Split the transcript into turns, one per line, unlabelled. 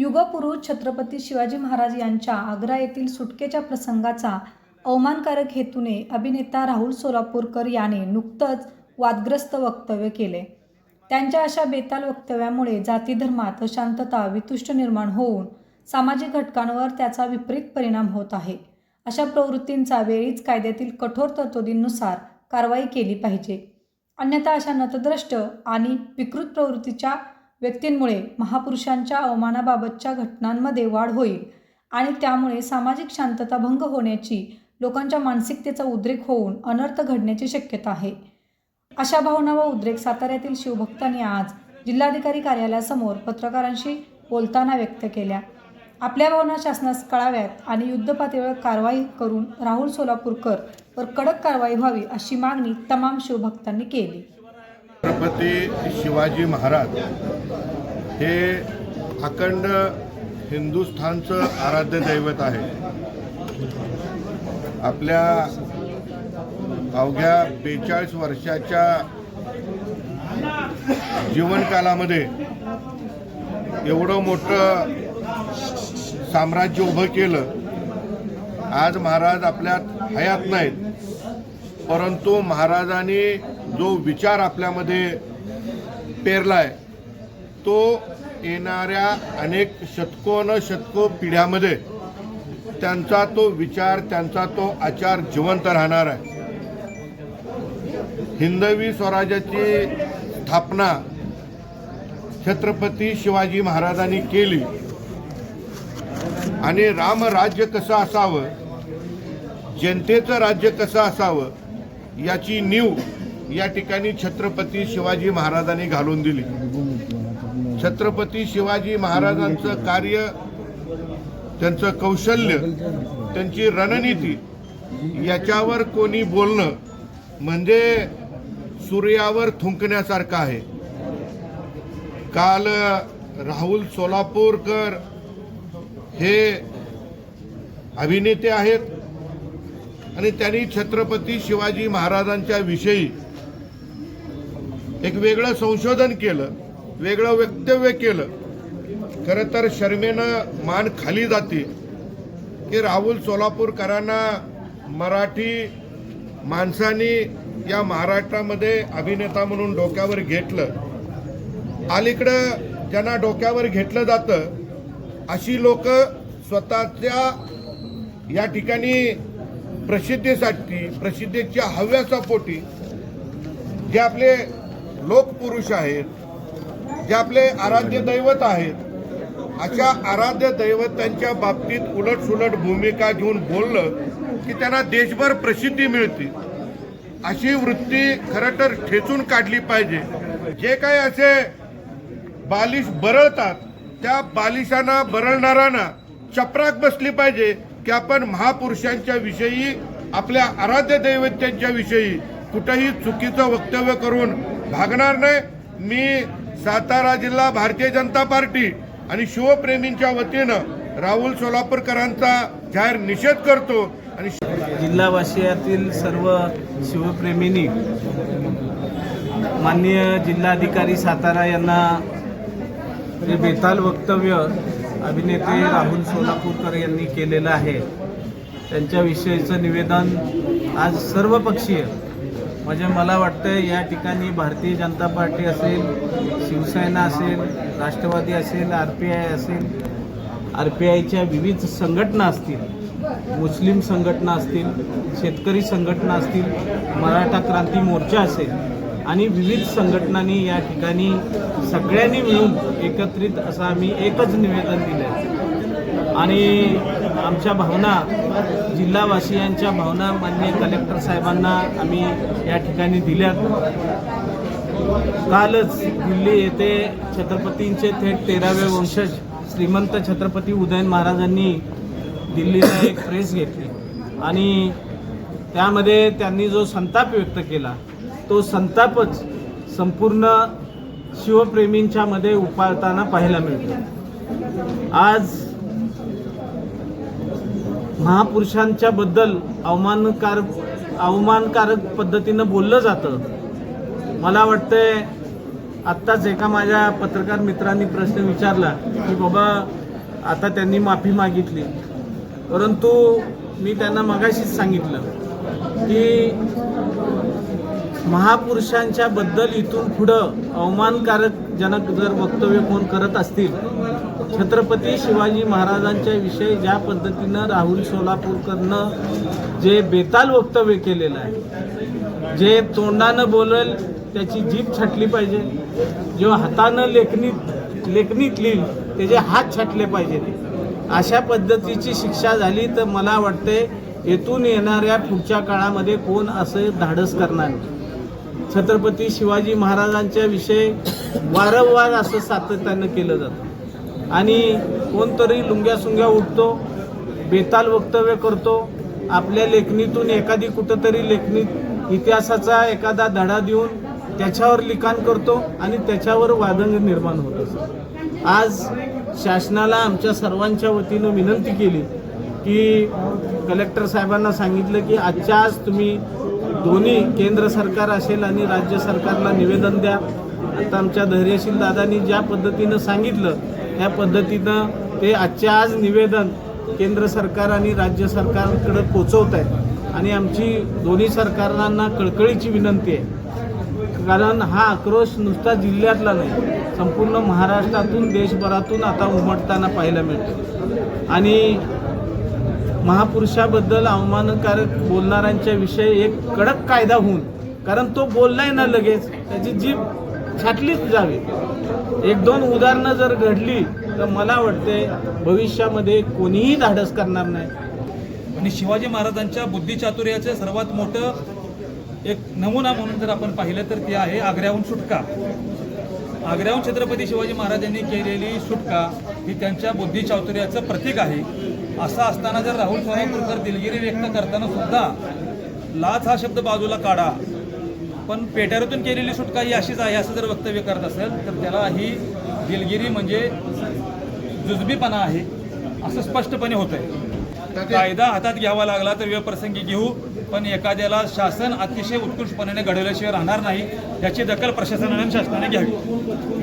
युगपुरुष छत्रपती शिवाजी महाराज यांच्या आग्रा येथील सुटकेच्या प्रसंगाचा अवमानकारक हेतूने अभिनेता राहुल सोलापूरकर याने नुकतंच वादग्रस्त वक्तव्य केले. त्यांच्या अशा बेताल वक्तव्यामुळे जाती धर्मात अशांतता वितुष्ट निर्माण होऊन सामाजिक घटकांवर त्याचा विपरीत परिणाम होत आहे. अशा प्रवृत्तींचा वेळीच कायद्यातील कठोर तरतुदींनुसार कारवाई केली पाहिजे. अन्यथा अशा नतद्रष्ट आणि विकृत प्रवृत्तीच्या व्यक्तींमुळे महापुरुषांच्या अवमानाबाबतच्या घटनांमध्ये वाढ होईल आणि त्यामुळे सामाजिक शांतता भंग होण्याची लोकांच्या मानसिकतेचा उद्रेक होऊन अनर्थ घडण्याची शक्यता आहे. अशा भावना व उद्रेक साताऱ्यातील शिवभक्तांनी आज जिल्हाधिकारी कार्यालयासमोर पत्रकारांशी बोलताना व्यक्त केल्या. आपल्या भावना शासनास कळाव्यात आणि युद्धपातळीवर कारवाई करून राहुल सोलापूरकर वर कडक कारवाई व्हावी अशी मागणी तमाम शिवभक्तांनी केली.
छत्रपती शिवाजी महाराज हे अखंड हिंदुस्थानचं आराध्य दैवत आहे. आपल्या अवघ्या बेचाळीस वर्षाच्या जीवनकालामध्ये एवढं मोठं साम्राज्य उभं केलं. आज महाराज आपल्यात हयात नाहीत. परंतु महाराजांनी जो विचार आपल्यामध्ये पेरला आहे तो येणाऱ्या अनेक शतकोन शतको पिढ्यामध्ये त्यांचा तो विचार त्यांचा तो आचार जिवंत राहणार आहे. हिंदवी स्वराज्याची स्थापना छत्रपती शिवाजी महाराजांनी केली. आणि रामराज्य कसं असावं जनतेचं राज्य कसं असावं याची नीव या ठिकाणी छत्रपती शिवाजी महाराजांनी घालून दिली. छत्रपती शिवाजी महाराजांचं कार्य त्यांचं कौशल्य त्यांची रणनीती याच्यावर कोणी बोलणं म्हणजे सूर्यावर थुंकण्यासारखं आहे. काल राहुल सोलापूरकर हे अभिनेते आहेत आणि त्यांनी छत्रपती शिवाजी महाराजांच्या विषयी एक वेगळं संशोधन केलं. वेगळं वक्तव्य केलं खरं तर शर्मेनं मान खाली जाते की राहुल सोलापूरकरांना मराठी माणसानी या महाराष्ट्रामध्ये अभिनेता म्हणून डोक्यावर घेतलं. अलीकडं ज्यांना डोक्यावर घेतलं जातं अशी लोक स्वतःच्या या ठिकाणी प्रसिद्धीसाठी प्रसिद्धीच्या हव्यासापोटी जे आपले लोकपुरुष आहेत जे आपले आराध्य दैवत आहेत अशा आराध्य दैवतांच्या बाबतीत उलटसुलट भूमिका घेऊन बोललं की त्यांना देशभर प्रसिद्धी मिळते. अशी वृत्ती खरं तर ठेचून काढली पाहिजे. जे काही असे बालिश बरळतात त्या बालिशांना बरळणाऱ्यांना चपराक बसली पाहिजे की आपण महापुरुषांच्या विषयी आपल्या आराध्य दैवत्यांच्या विषयी कुठंही चुकीचं वक्तव्य करून भागणार नाही. मी सातारा जिल्हा भारतीय जनता पार्टी आणि शिवप्रेमींच्या वतीनं राहुल सोलापूरकरांचा जाहीर निषेध करतो आणि
जिल्हावासियातील सर्व शिवप्रेमींनी माननीय जिल्हाधिकारी सातारा यांना जे बेताल वक्तव्य अभिनेते राहुल सोलापूरकर यांनी केलेलं आहे त्यांच्याविषयीचं निवेदन आज सर्वपक्षीय म्हणजे मला वाटतं या ठिकाणी भारतीय जनता पार्टी असेल शिवसेना असेल राष्ट्रवादी असेल आर पी आय असेल आर पी आयच्या विविध संघटना असतील मुस्लिम संघटना असतील शेतकरी संघटना असतील मराठा क्रांती मोर्चा असेल आणि विविध संघटनांनी या ठिकाणी सगळ्यांनी मिळून एकत्रित असं आम्ही एकच निवेदन दिलं आहे आणि आमच्या भावना जिल्हावासियांच्या भावना माननीय कलेक्टर साहेबांना आम्ही या ठिकाणी दिल्यात. कालच दिल्ली येथे छत्रपतींचे थेट तेरावे वंशज श्रीमंत छत्रपती उदयन महाराजांनी दिल्लीला एक प्रेस घेतली. आणि त्यामध्ये त्यांनी जो संताप व्यक्त केला तो संतापच संपूर्ण शिवप्रेमींच्यामध्ये उपाळताना पाहायला मिळतो. आज महापुरुषांच्या बद्दल अवमानकारक अवमानकारक पद्धतीनं बोललं जातं. मला वाटतंय आत्ताच एका माझ्या पत्रकार मित्रांनी प्रश्न विचारला की बाबा आता त्यांनी माफी मागितली. परंतु मी त्यांना मगाशीच सांगितलं की महापुरुषांच्या बद्दल इथून पुढं अवमानकारक जनक जर वक्तव्य कोण करत असतील छत्रपती शिवाजी महाराजांच्या विषयी ज्या पद्धतीनं राहुल सोलापूरकरनं जे बेताल वक्तव्य केलेलं आहे जे तोंडानं बोलेल त्याची जीभ छाटली पाहिजे जो हातानं लेखनीत लेखनीत लिहिल त्याचे हात छाटले पाहिजेत अशा पद्धतीची शिक्षा झाली तर मला वाटते येथून येणाऱ्या पुढच्या काळामध्ये कोण असं धाडस करणार नाही. छत्रपती शिवाजी महाराजांच्या विषयी वारंवार असं सातत्यानं केलं जातं. आणि कोणतरी लुंग्या सुंग्या उठतो बेताल वक्तव्य करतो आपल्या लेखणीतून एखादी कुठंतरी लेखनीत इतिहासाचा एखादा धडा देऊन त्याच्यावर लिखाण करतो आणि त्याच्यावर वादंग निर्माण होत असतो. आज शासनाला आमच्या सर्वांच्या वतीनं विनंती केली की कलेक्टर साहेबांना सांगितलं की आजच्या आज तुम्ही दोन्ही केंद्र सरकार असेल आणि राज्य सरकारला निवेदन द्या. आता आमच्या धैर्यशील दादांनी ज्या पद्धतीनं सांगितलं त्या पद्धतीनं ते आजच्या आज निवेदन केंद्र सरकार आणि राज्य सरकारकडे पोचवत आहेत. आणि आमची दोन्ही सरकारांना कळकळीची विनंती आहे. कारण हा आक्रोश नुसता जिल्ह्यातला नाही संपूर्ण महाराष्ट्रातून देशभरातून आता उमटताना पाहायला मिळतो आणि महापुरुषाबद्दल अवमानकारक बोलणाऱ्यांच्या विषयी एक कडक कायदा होऊन कारण तो बोललाय ना लगेच त्याची जीभ छाटलीच जावी. एक दोन उदाहरणं जर घडली तर मला वाटते भविष्यामध्ये कोणीही धाडस करणार नाही.
आणि शिवाजी महाराजांच्या बुद्धिचातुर्याचं सर्वात मोठं एक नमुना म्हणून जर आपण पाहिलं तर ते आहे आग्र्याहून सुटका. आग्र्याहून छत्रपती शिवाजी महाराजांनी केलेली सुटका ही त्यांच्या बुद्धिचातुर्याचं प्रतीक आहे. असं असताना जर राहुल सोलापूरकर दिलगिरी व्यक्त करताना सुद्धा लाच हा शब्द बाजूला काढा. पण पेटाऱ्यातून केलेली सुटका ही अशीच आहे असं जर वक्तव्य करत असेल तर त्याला ही दिलगिरी म्हणजे जुजबीपणा आहे असं स्पष्टपणे होत आहे कायदा हातात घ्यावा लागला तर वेळप्रसंगी घेऊ. पण एखाद्याला शासन अतिशय उत्कृष्टपणे घडवल्याशिवाय राहणार नाही याची दखल प्रशासनाने शासनाने घ्यावी.